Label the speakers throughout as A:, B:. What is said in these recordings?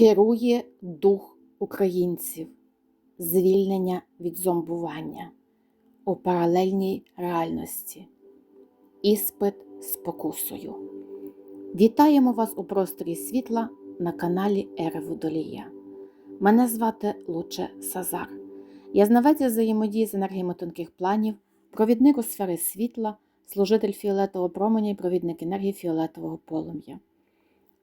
A: Керує дух українців, звільнення від зомбування у паралельній реальності, іспит з покусою. Вітаємо вас у просторі світла на каналі Ери Водолія. Мене звати Луче Сазар. Я знавець взаємодії з енергіями тонких планів, провідник у сфери світла, служитель фіолетового променя і провідник енергії фіолетового полум'я.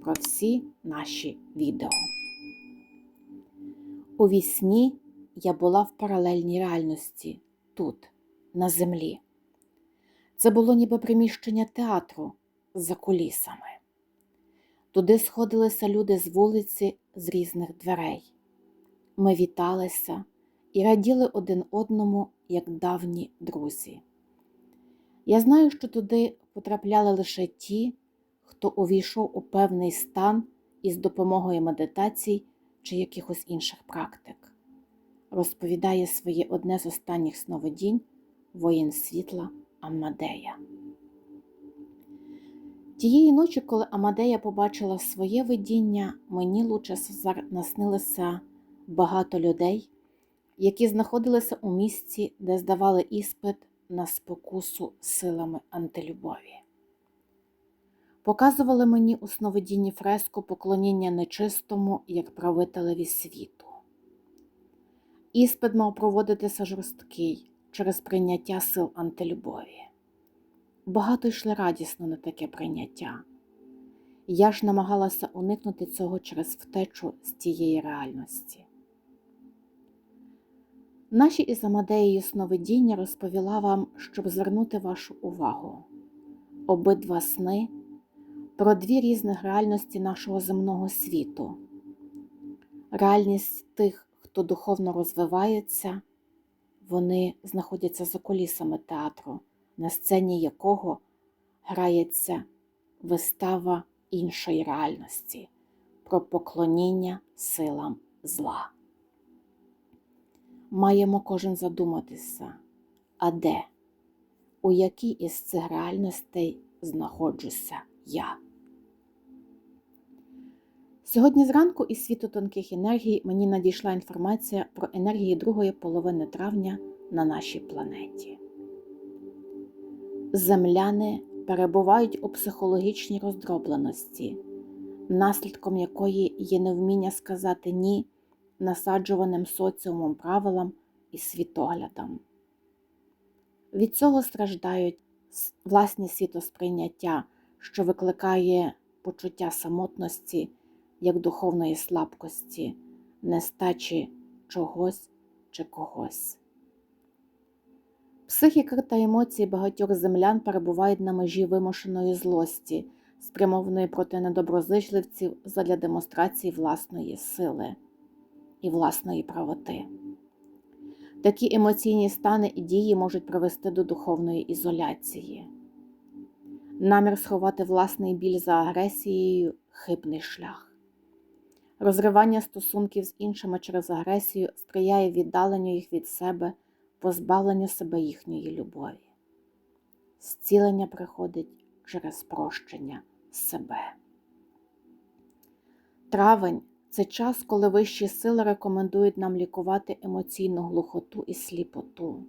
A: про всі наші відео. У вісні я була в паралельній реальності тут, на землі. Це було ніби приміщення театру за кулісами. Туди сходилися люди з вулиці з різних дверей. Ми віталися і раділи один одному, як давні друзі. Я знаю, що туди потрапляли лише ті, хто увійшов у певний стан із допомогою медитацій чи якихось інших практик, розповідає своє одне з останніх сновидінь воїн світла Амадея. Тієї ночі, коли Амадея побачила своє видіння, мені лучше наснилося багато людей, які знаходилися у місці, де здавали іспит на спокусу силами антилюбові. Показували мені у сновидінні фреску поклоніння нечистому як правителеві світу. Іспит мав проводитися жорсткий через прийняття сил антилюбові. Багато йшли радісно на таке прийняття. Я ж намагалася уникнути цього через втечу з тієї реальності. Наші із Амадеєю сновидіння розповіла вам, щоб звернути вашу увагу. Обидва сни про дві різних реальності нашого земного світу. Реальність тих, хто духовно розвивається, вони знаходяться за колісами театру, на сцені якого грається вистава іншої реальності про поклоніння силам зла. Маємо кожен задуматися, а де, у якій із цих реальностей знаходжуся я. Сьогодні зранку із світу тонких енергій мені надійшла інформація про енергії другої половини травня на нашій планеті. Земляни перебувають у психологічній роздробленості, наслідком якої є невміння сказати ні насаджуваним соціумом правилам і світоглядам. Від цього страждають власні світосприйняття, що викликає почуття самотності як духовної слабкості, нестачі чогось чи когось. Психіка та емоції багатьох землян перебувають на межі вимушеної злості, спрямованої проти недоброзичливців задля демонстрації власної сили і власної правоти. Такі емоційні стани і дії можуть привести до духовної ізоляції. Намір сховати власний біль за агресією хибний шлях. Розривання стосунків з іншими через агресію сприяє віддаленню їх від себе, позбавленню себе їхньої любові. Зцілення приходить через прощення себе. Травень це час, коли вищі сили рекомендують нам лікувати емоційну глухоту і сліпоту,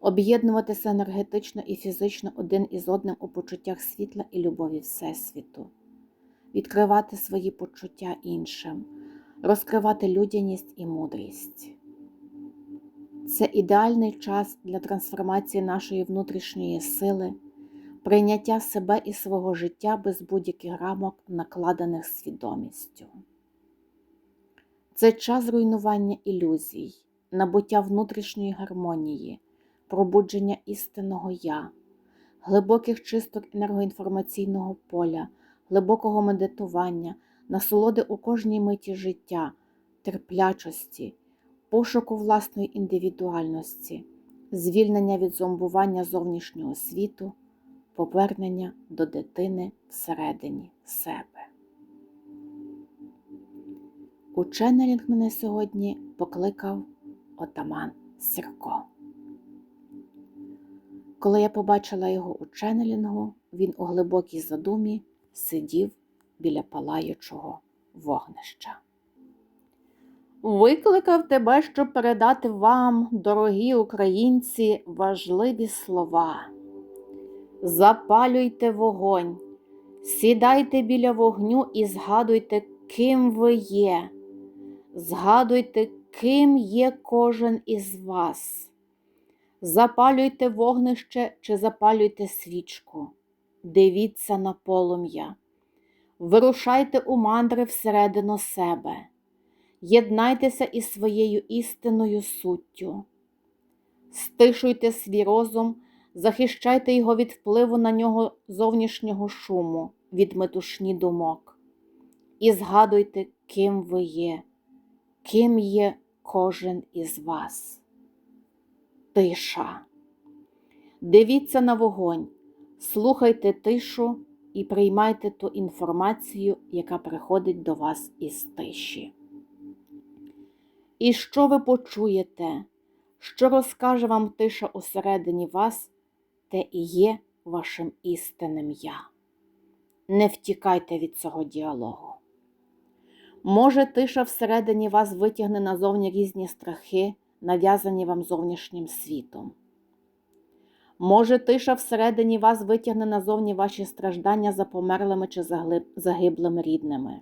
A: об'єднуватися енергетично і фізично один із одним у почуттях світла і любові Всесвіту відкривати свої почуття іншим, розкривати людяність і мудрість. Це ідеальний час для трансформації нашої внутрішньої сили, прийняття себе і свого життя без будь-яких рамок, накладених свідомістю. Це час руйнування ілюзій, набуття внутрішньої гармонії, пробудження істинного я, глибоких чисток енергоінформаційного поля глибокого медитування, насолоди у кожній миті життя, терплячості, пошуку власної індивідуальності, звільнення від зомбування зовнішнього світу, повернення до дитини всередині себе. У ченнелінг мене сьогодні покликав отаман Сірко. Коли я побачила його у ченнелінгу, він у глибокій задумі сидів біля палаючого вогнища. Викликав тебе, щоб передати вам, дорогі українці, важливі слова. Запалюйте вогонь, сідайте біля вогню і згадуйте, ким ви є. Згадуйте, ким є кожен із вас. Запалюйте вогнище чи запалюйте свічку, дивіться на полум'я, вирушайте у мандри всередину себе, єднайтеся із своєю істинною суттю, стишуйте свій розум, захищайте його від впливу на нього зовнішнього шуму, від метушні думок, і згадуйте, ким ви є, ким є кожен із вас. Тиша. Дивіться на вогонь, слухайте тишу і приймайте ту інформацію, яка приходить до вас із тиші. І що ви почуєте, що розкаже вам тиша усередині вас, те і є вашим істинним я. Не втікайте від цього діалогу. Може, тиша всередині вас витягне назовні різні страхи нав'язані вам зовнішнім світом. Може, тиша всередині вас витягне назовні ваші страждання за померлими чи загиблими рідними,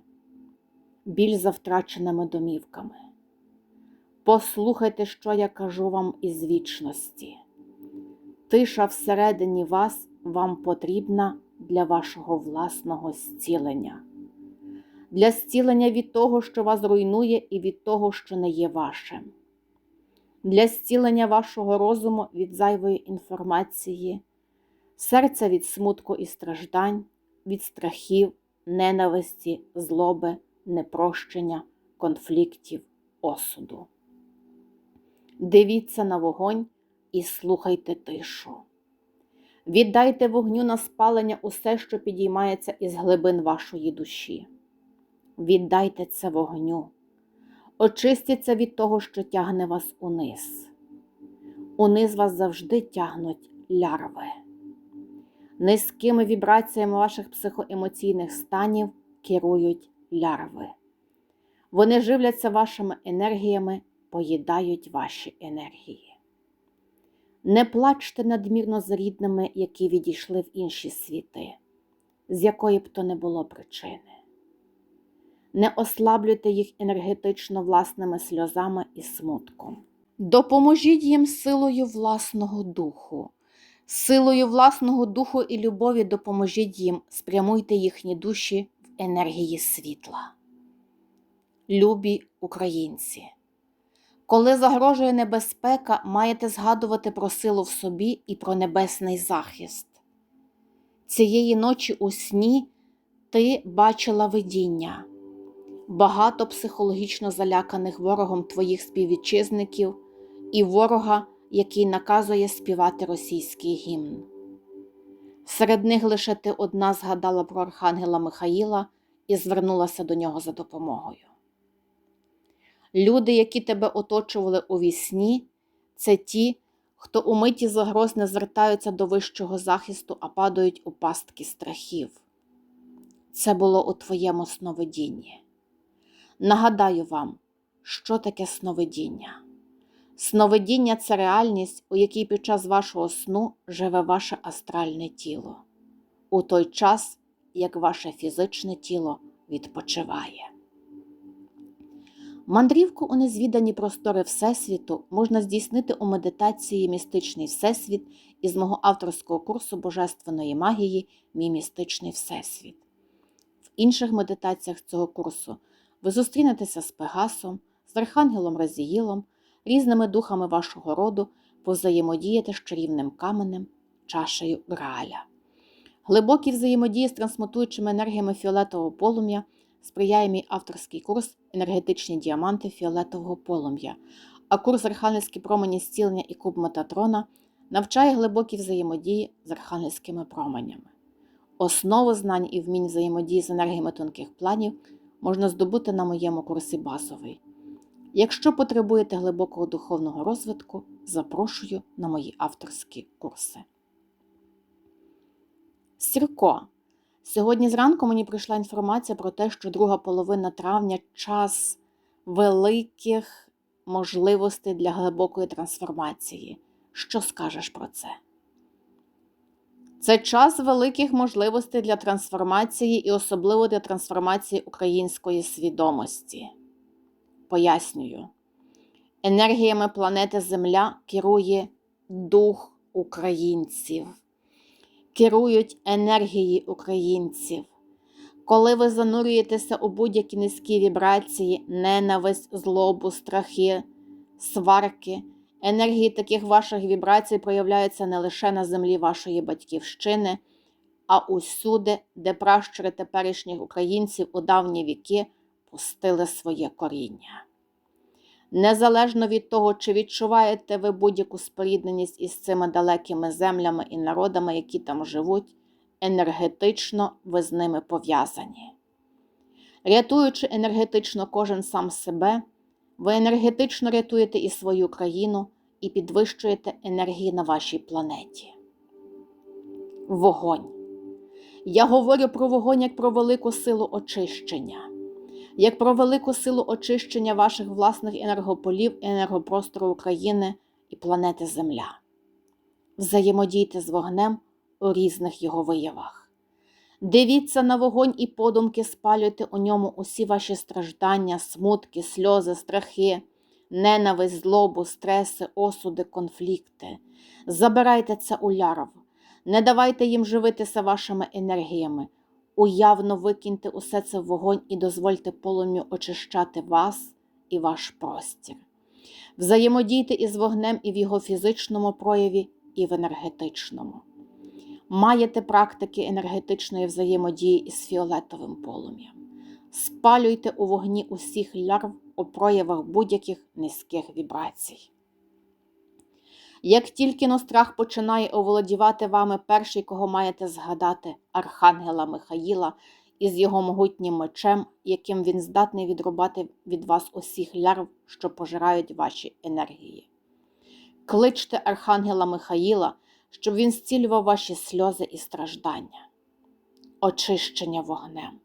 A: біль за втраченими домівками. Послухайте, що я кажу вам із вічності. Тиша всередині вас вам потрібна для вашого власного зцілення, для зцілення від того, що вас руйнує, і від того, що не є вашим для зцілення вашого розуму від зайвої інформації, серця від смутку і страждань, від страхів, ненависті, злоби, непрощення, конфліктів, осуду. Дивіться на вогонь і слухайте тишу. Віддайте вогню на спалення усе, що підіймається із глибин вашої душі. Віддайте це вогню очистіться від того, що тягне вас униз. Униз вас завжди тягнуть лярви. Низькими вібраціями ваших психоемоційних станів керують лярви. Вони живляться вашими енергіями, поїдають ваші енергії. Не плачте надмірно з рідними, які відійшли в інші світи, з якої б то не було причини не ослаблюйте їх енергетично власними сльозами і смутком. Допоможіть їм силою власного духу, силою власного духу і любові допоможіть їм, спрямуйте їхні душі в енергії світла. Любі українці! Коли загрожує небезпека, маєте згадувати про силу в собі і про небесний захист. Цієї ночі у сні ти бачила видіння багато психологічно заляканих ворогом твоїх співвітчизників і ворога, який наказує співати російський гімн. Серед них лише ти одна згадала про Архангела Михаїла і звернулася до нього за допомогою. Люди, які тебе оточували у вісні, це ті, хто у миті загроз не звертаються до вищого захисту, а падають у пастки страхів. Це було у твоєму сновидінні. Нагадаю вам, що таке сновидіння. Сновидіння це реальність, у якій під час вашого сну живе ваше астральне тіло, у той час, як ваше фізичне тіло відпочиває. Мандрівку у незвідані простори Всесвіту можна здійснити у медитації Містичний Всесвіт із мого авторського курсу Божественної магії Мій містичний Всесвіт. В інших медитаціях цього курсу ви зустрінетеся з Пегасом, з Архангелом Разіїлом, різними духами вашого роду, повзаємодіяти з чарівним каменем, чашею Грааля. Глибокі взаємодії з трансмутуючими енергіями фіолетового полум'я сприяє мій авторський курс Енергетичні діаманти фіолетового полум'я, а курс Архангельські промені зцілення і куб Метатрона навчає глибокі взаємодії з архангельськими променями. Основу знань і вмінь взаємодії з енергіями тонких планів можна здобути на моєму курсі базовий. Якщо потребуєте глибокого духовного розвитку, запрошую на мої авторські курси. Сірко. Сьогодні зранку мені прийшла інформація про те, що друга половина травня час великих можливостей для глибокої трансформації. Що скажеш про це? Це час великих можливостей для трансформації і особливо для трансформації української свідомості. Пояснюю, енергіями планети Земля керує дух українців, керують енергії українців. Коли ви занурюєтеся у будь-які низькі вібрації, ненависть, злобу, страхи, сварки, енергії таких ваших вібрацій проявляються не лише на землі вашої батьківщини, а усюди, де пращури теперішніх українців у давні віки пустили своє коріння. Незалежно від того, чи відчуваєте ви будь-яку спорідненість із цими далекими землями і народами, які там живуть, енергетично ви з ними пов'язані. Рятуючи енергетично кожен сам себе, ви енергетично рятуєте і свою країну, і підвищуєте енергії на вашій планеті. Вогонь. Я говорю про вогонь як про велику силу очищення, як про велику силу очищення ваших власних енергополів і енергопростору України і планети Земля. Взаємодійте з вогнем у різних його виявах. Дивіться на вогонь і подумки, спалюйте у ньому усі ваші страждання, смутки, сльози, страхи, ненависть, злобу, стреси, осуди, конфлікти. Забирайте це у лярв, не давайте їм живитися вашими енергіями. Уявно викиньте усе це в вогонь і дозвольте полум'ю очищати вас і ваш простір. Взаємодійте із вогнем і в його фізичному прояві, і в енергетичному. Маєте практики енергетичної взаємодії із фіолетовим полум'ям. Спалюйте у вогні усіх лярв у проявах будь-яких низьких вібрацій. Як тільки но страх починає оволодівати вами перший, кого маєте згадати, Архангела Михаїла із його могутнім мечем, яким він здатний відрубати від вас усіх лярв, що пожирають ваші енергії. Кличте Архангела Михаїла, щоб він зцілював ваші сльози і страждання, очищення вогнем,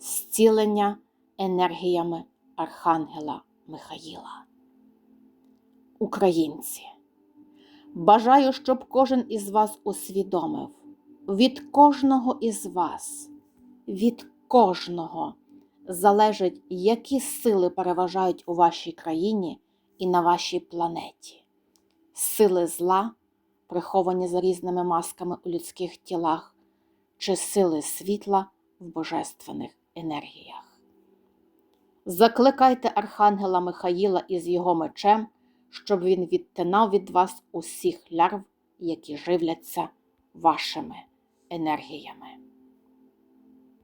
A: зцілення енергіями Архангела Михаїла. Українці. Бажаю, щоб кожен із вас усвідомив від кожного із вас, від кожного залежить, які сили переважають у вашій країні і на вашій планеті. Сили зла, приховані за різними масками у людських тілах, чи сили світла в божественних енергіях. Закликайте Архангела Михаїла із його мечем щоб він відтинав від вас усіх лярв, які живляться вашими енергіями.